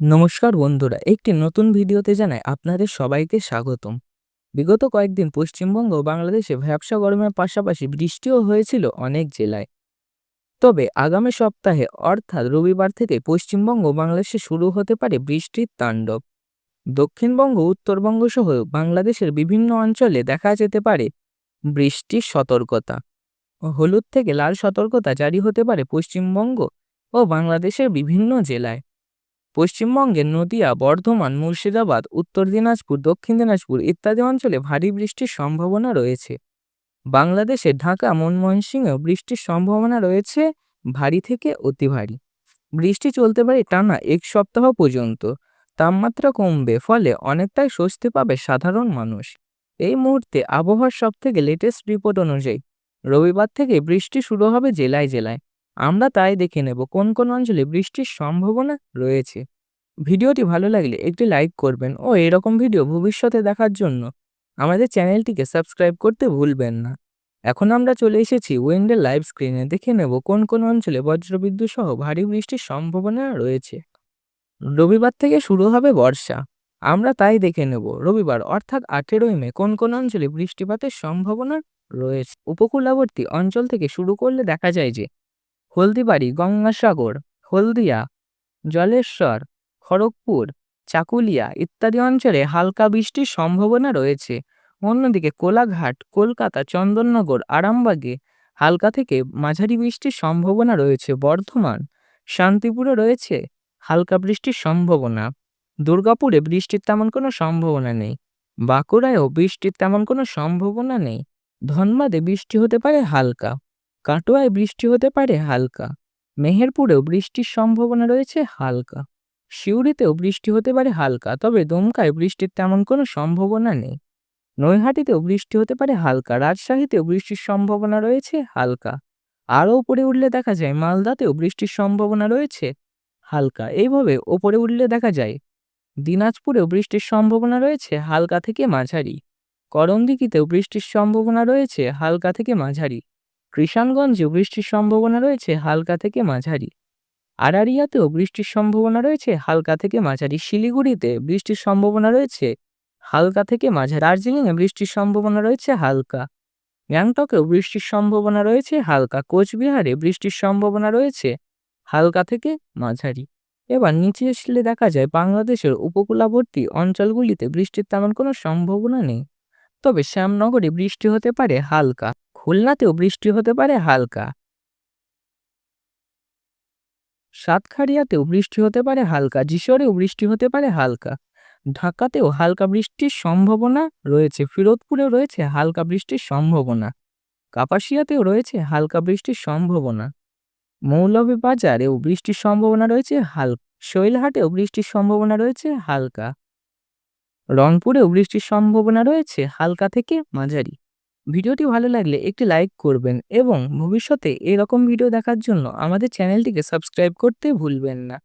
নমস্কার বন্ধুরা, একটি নতুন ভিডিওতে জানাই আপনাদের সবাইকে স্বাগতম। বিগত কয়েকদিন পশ্চিমবঙ্গ ও বাংলাদেশে ভ্যাবসা গরমের পাশাপাশি বৃষ্টিও হয়েছিল অনেক জেলায়। তবে আগামী সপ্তাহে, অর্থাৎ রবিবার থেকে পশ্চিমবঙ্গ বাংলাদেশে শুরু হতে পারে বৃষ্টির তাণ্ডব। দক্ষিণবঙ্গ, উত্তরবঙ্গ সহ বাংলাদেশের বিভিন্ন অঞ্চলে দেখা যেতে পারে বৃষ্টির সতর্কতা। হলুদ থেকে লাল সতর্কতা জারি হতে পারে পশ্চিমবঙ্গ ও বাংলাদেশের বিভিন্ন জেলায়। পশ্চিমবঙ্গের নদিয়া, বর্ধমান, মুর্শিদাবাদ, উত্তর দিনাজপুর, দক্ষিণ দিনাজপুর ইত্যাদি অঞ্চলে ভারী বৃষ্টির সম্ভাবনা রয়েছে। বাংলাদেশে ঢাকা, ময়মনসিংহেও বৃষ্টির সম্ভাবনা রয়েছে ভারী থেকে অতি ভারী। বৃষ্টি চলতে পারে টানা এক সপ্তাহ পর্যন্ত। তাপমাত্রা কমবে, ফলে অনেকটাই স্বস্তি পাবে সাধারণ মানুষ। এই মুহূর্তে আবহাওয়ার সব থেকে লেটেস্ট রিপোর্ট অনুযায়ী রবিবার থেকে বৃষ্টি শুরু হবে জেলায় জেলায়। আমরা তাই দেখে নেব কোন কোন অঞ্চলে বৃষ্টির সম্ভাবনা রয়েছে। ভিডিওটি ভালো লাগলে একটি লাইক করবেন ও এরকম ভিডিও ভবিষ্যতে দেখার জন্য আমাদের চ্যানেলটিকে সাবস্ক্রাইব করতে ভুলবেন না। এখন আমরা চলে এসেছি উইন্ডের লাইভ স্ক্রিনে। দেখে নেব কোন কোন অঞ্চলে বজ্রবিদ্যুৎ সহ ভারী বৃষ্টির সম্ভাবনা রয়েছে। রবিবার থেকে শুরু হবে বর্ষা। আমরা তাই দেখে নেব রবিবার অর্থাৎ আঠেরোই মে কোন কোন অঞ্চলে বৃষ্টিপাতের সম্ভাবনা রয়েছে। উপকূলবর্তী অঞ্চল থেকে শুরু করলে দেখা যায় যে হলদিবাড়ি, গঙ্গাসাগর, হলদিয়া, জলেশ্বর, খড়গপুর, চাকুলিয়া ইত্যাদি অঞ্চলে হালকা বৃষ্টির সম্ভাবনা রয়েছে। অন্যদিকে কোলাঘাট, কলকাতা, চন্দননগর, আরামবাগে হালকা থেকে মাঝারি বৃষ্টির সম্ভাবনা রয়েছে। বর্ধমান, শান্তিপুরে রয়েছে হালকা বৃষ্টির সম্ভাবনা। দুর্গাপুরে বৃষ্টির তেমন কোনো সম্ভাবনা নেই। বাঁকুড়ায়ও বৃষ্টির তেমন কোনো সম্ভাবনা নেই। ধনবাদে বৃষ্টি হতে পারে হালকা। কাটোয়ায় বৃষ্টি হতে পারে হালকা। মেহেরপুরেও বৃষ্টির সম্ভাবনা রয়েছে হালকা। সিউড়িতেও বৃষ্টি হতে পারে হালকা, তবে দমকায় বৃষ্টির তেমন কোনো সম্ভাবনা নেই। নৈহাটিতেও বৃষ্টি হতে পারে হালকা, রাজশাহীতেও বৃষ্টির সম্ভাবনা রয়েছে হালকা। আরও উপরে উঠলে দেখা যায় মালদাতেও বৃষ্টির সম্ভাবনা রয়েছে হালকা। এইভাবে ওপরে উঠলে দেখা যায় দিনাজপুরেও বৃষ্টির সম্ভাবনা রয়েছে হালকা থেকে মাঝারি। করণদিঘিতেও বৃষ্টির সম্ভাবনা রয়েছে হালকা থেকে মাঝারি। কৃষাণগঞ্জেও বৃষ্টির সম্ভাবনা রয়েছে হালকা থেকে মাঝারি। আরারিয়াতেও বৃষ্টির সম্ভাবনা রয়েছে হালকা থেকে মাঝারি। শিলিগুড়িতে বৃষ্টির সম্ভাবনা রয়েছে হালকা থেকে মাঝারি। দার্জিলিংয়ে বৃষ্টির সম্ভাবনা রয়েছে হালকা। গ্যাংটকেও বৃষ্টির সম্ভাবনা রয়েছে হালকা। কোচবিহারে বৃষ্টির সম্ভাবনা রয়েছে হালকা থেকে মাঝারি। এবার নিচে আসলে দেখা যায় বাংলাদেশের উপকূলবর্তী অঞ্চলগুলিতে বৃষ্টির তেমন কোনো সম্ভাবনা নেই। তবে শ্যামনগরে বৃষ্টি হতে পারে হালকা। খুলনাতেও বৃষ্টি হতে পারে হালকা। সাতখারিয়াতেও বৃষ্টি হতে পারে হালকা, যিশোরেও বৃষ্টি হতে পারে হালকা। ঢাকাতেও হালকা বৃষ্টির সম্ভাবনা রয়েছে, ফিরোজপুরেও রয়েছে হালকা বৃষ্টির সম্ভাবনা। কাপাসিয়াতেও রয়েছে হালকা বৃষ্টির সম্ভাবনা। মৌলভীবাজারেও বৃষ্টির সম্ভাবনা রয়েছে হালকা শৈলহাটেও বৃষ্টির সম্ভাবনা রয়েছে হালকা। রংপুরেও বৃষ্টির সম্ভাবনা রয়েছে হালকা থেকে মাঝারি। ভিডিওটি ভালো লাগলে একটি লাইক করবেন এবং ভবিষ্যতে এরকম ভিডিও দেখার জন্য আমাদের চ্যানেলটিকে সাবস্ক্রাইব করতে ভুলবেন না।